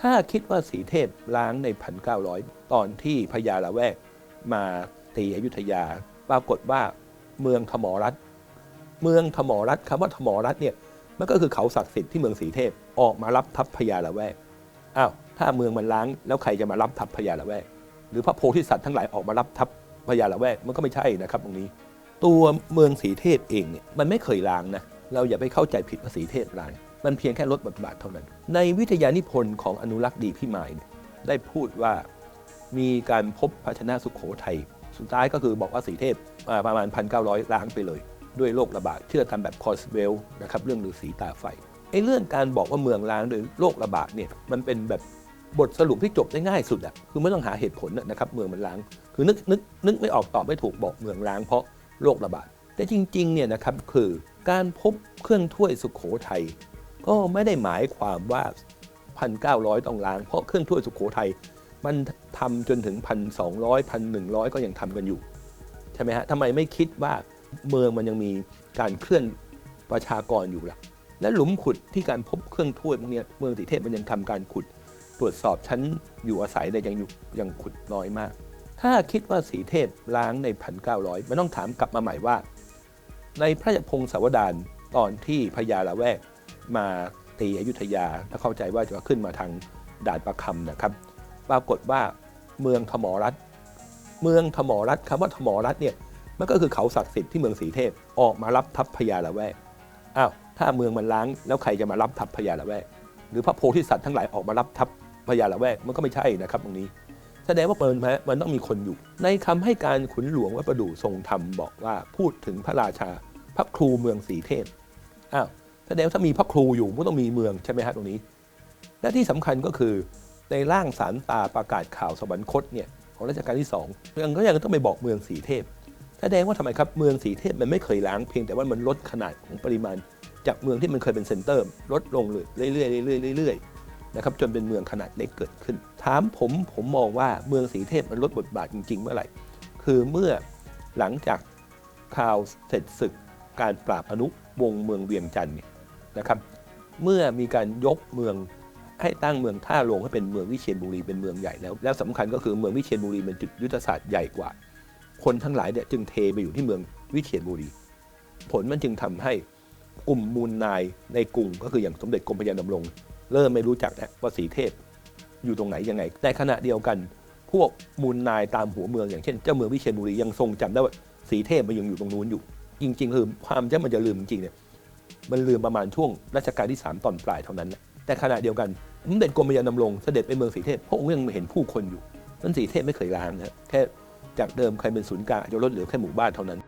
ถ้าคิดว่าสีเทพล้างในพันเก้าร้อยตอนที่พญาละแวกมาตีอยุธยา ปรากฏว่าเมืองธมรัฐ เมืองธมรัฐคำว่าธมรัฐเนี่ยมันก็คือเขาศักดิ์สิทธิ์ที่เมืองสีเทพออกมารับทัพพญาละแวกอ้าวถ้าเมืองมันล้างแล้วใครจะมารับทัพพญาละแวก หรือพระโพธิสัตว์ทั้งหลายออกมารับทัพพญาละแวกมันก็ไม่ใช่นะครับตรงนี้ ตัวเมืองสีเทพเองเนี่ยมันไม่เคยล้างนะเราอย่าไปเข้าใจผิดว่าสีเทพล้าง มันเพียงแค่ลดบทบาทเท่านั้น ในวิทยานิพนธ์ของอนุรักษ์ดีพี่หมายได้พูดว่ามีการพบภาชนะสุขโขทัยสุดท้ายก็คือบอกว่าสีเทพประมาณ 1,900 ล้างไปเลย ด้วยโรคระบาดเชื่อทำแบบคอสเวลนะครับเรื่องฤาษีตาไฟไอ้เรื่องการบอกว่าเมืองล้างโดยโรคระบาดเนี่ยมันเป็นแบบบทสรุปที่จบได้ง่ายสุดอะคือไม่ต้องหาเหตุผลนะครับเมืองมันล้าง คือนึกนึกนึกไม่ออกตอบไม่ถูกบอกเมืองล้างเพราะโรคระบาดแต่จริงๆเนี่ยนะครับคือการพบเครื่องถ้วยสุขโขทัย ก็ไม่ได้หมายความว่า 1,900 ต้องล้าง เพราะเครื่องถ้วยสุขโขทัยมันทำจนถึง 1,200 1,100 ก็ยังทำกันอยู่ ใช่ไหมฮะทำไมไม่คิดว่าเมืองมันยังมีการเคลื่อนประชากรอยู่ล่ะ และหลุมขุดที่การพบเครื่องถ้วยพวกเนี้ยเมืองสีเทพมันยังทำการขุด ตรวจสอบชั้นอยู่อาศัยเนี่ยยังอยู่ยังขุดน้อยมาก ถ้าคิดว่าสีเทพล้างใน 1,900 มันต้องถามกลับมาใหม่ว่า ในพระยพงศาวดารตอนที่พญาละแวก มาตีอยุธยาถ้าเข้าใจว่าจะขึ้นมาทางด่านประคำนะครับ ปรากฏว่าเมืองธมรัฐ เมืองธมรัฐคำว่าธมรัฐเนี่ยมันก็คือเขาศักดิ์สิทธิ์ที่เมืองสีเทพออกมารับทัพพญาละแวกอ้าวถ้าเมืองมันล้างแล้วใครจะมารับทัพพญาละแวก หรือพระโพธิสัตว์ทั้งหลายออกมารับทัพพญาละแวกมันก็ไม่ใช่นะครับตรงนี้ แสดงว่าเปิดมามันต้องมีคนอยู่ ในคำให้การขุนหลวงวัดประดู่ทรงธรรมบอกว่าพูดถึงพระราชาพระครูเมืองสีเทพอ้าว แสดงถ้ามีพระครูอยู่ก็ต้องมีเมืองใช่ไหมฮะตรงนี้ และที่สำคัญก็คือในร่างสารตาประกาศข่าวสวรรคตเนี่ยของรัชกาลที่สองยังก็ยังต้องไปบอกเมืองสีเทพ แสดงว่าทำไมครับเมืองสีเทพมันไม่เคยล้างเพียงแต่ว่ามันลดขนาดของปริมาณ จากเมืองที่มันเคยเป็นเซ็นเตอร์ ลดลงเลยเรื่อยๆเรื่อยๆเรื่อยๆนะครับจนเป็นเมืองขนาดเล็กเกิดขึ้น ถามผมผมมองว่าเมืองสีเทพมันลดบทบาทจริง ๆ เมื่อไหร่ คือเมื่อหลังจากข่าวเสร็จศึกการปราบอนุวงศ์เมืองเวียงจันทร์เนี่ย นะครับเมื่อมีการยกเมืองให้ตั้งเมืองท่าโรงให้เป็นเมืองวิเชียรบุรีเป็นเมืองใหญ่แล้ว แล้วสำคัญก็คือเมืองวิเชียรบุรีเป็นจุดยุทธศาสตร์ใหญ่กว่า คนทั้งหลายเนี่ยจึงเทไปอยู่ที่เมืองวิเชียรบุรี ผลมันจึงทำให้กลุ่มมูลนายในกรุงก็คืออย่างสมเด็จกรมพระยาดำรง เริ่มไม่รู้จักแล้วว่าสีเทพอยู่ตรงไหนยังไงแต่ขณะเดียวกัน พวกมูลนายตามหัวเมืองอย่างเช่นเจ้าเมืองวิเชียรบุรียังทรงจำได้ว่าสีเทพมันยังอยู่ตรงนู้นอยู่ จริงๆคือความที่มันจะลืมจริงเนี่ย มันลืมประมาณช่วงรัชกาลที่ 3 ตอนปลายเท่านั้นแหละแต่ขณะเดียวกันสมเด็จกรมยาดำรงเสด็จไปเมืองสีเทพพระองค์ยังเห็นผู้คนอยู่นั่นสีเทพไม่เคยล้างนะแค่จากเดิมใครเป็นศูนย์กลางจะลดเหลือแค่หมู่บ้านเท่านั้น